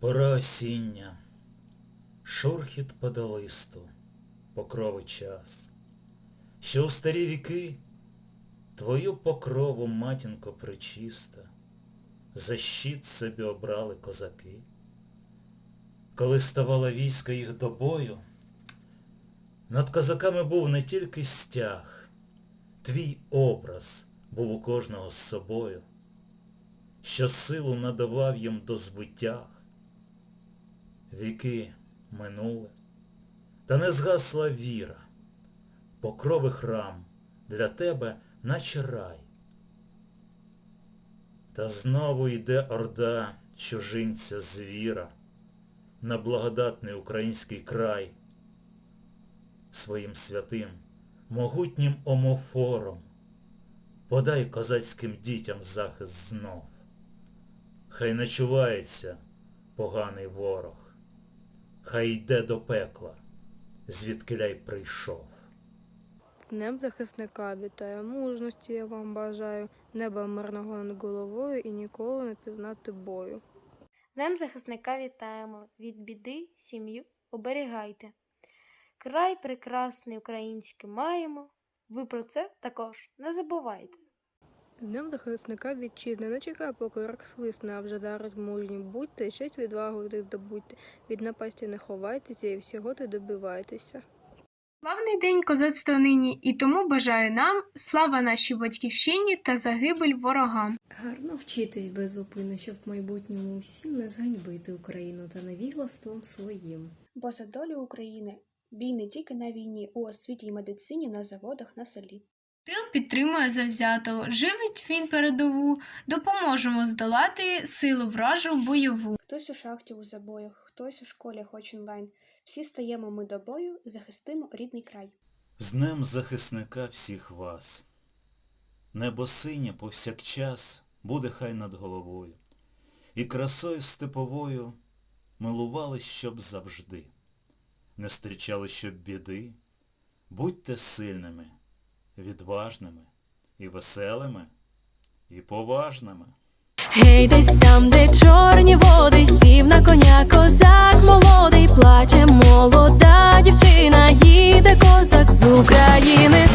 осіння, шурхіт подолисту, покрови час, що у старі віки твою покрову, матінко пречиста, за щит собі обрали козаки. Коли ставало військо їх до бою, над козаками був не тільки стяг, твій образ був у кожного з собою, що силу надавав їм до збиттях. Віки минули, та не згасла віра, покрови храм для тебе, наче рай. Та знову йде орда чужинця звіра на благодатний український край своїм святим, могутнім омофором подай козацьким дітям захист знов. Хай не чувається поганий ворог, хай йде до пекла, звідкиля й прийшов. Днем захисника вітаю, мужності я вам бажаю, неба мирного над головою і ніколи не пізнати бою. Днем захисника вітаємо, від біди сім'ю оберігайте. Край прекрасний український маємо, ви про це також не забувайте. Днем захисника вітчизни, не чекай, поки рак свисне, а вже зараз мужні будьте, честь відвагу ти здобудьте, від напасті не ховайтеся і всього ти добивайтеся. Славний день козацтва нині, і тому бажаю нам слава нашій батьківщині та загибель ворогам. Гарно вчитись без зупину, щоб в майбутньому усім не зганьбити Україну та невіглаством своїм. Бо за долю України бій не тільки на війні, у освіті й медицині, на заводах, на селі. Тил підтримує завзято, живить він передову, допоможемо здолати силу вражу бойову. Хтось у шахті у забоях, хтось у школі хоч онлайн. Всі стаємо ми до бою, захистимо рідний край. З Днем захисника всіх вас. Небо синє повсякчас буде хай над головою, і красою степовою милувались, щоб завжди. Не зустрічали, щоб біди. Будьте сильними, відважними і веселими, і поважними. Гей, десь там, де чорні води, сів на коня козак молодий, плаче молода дівчина, їде козак з України.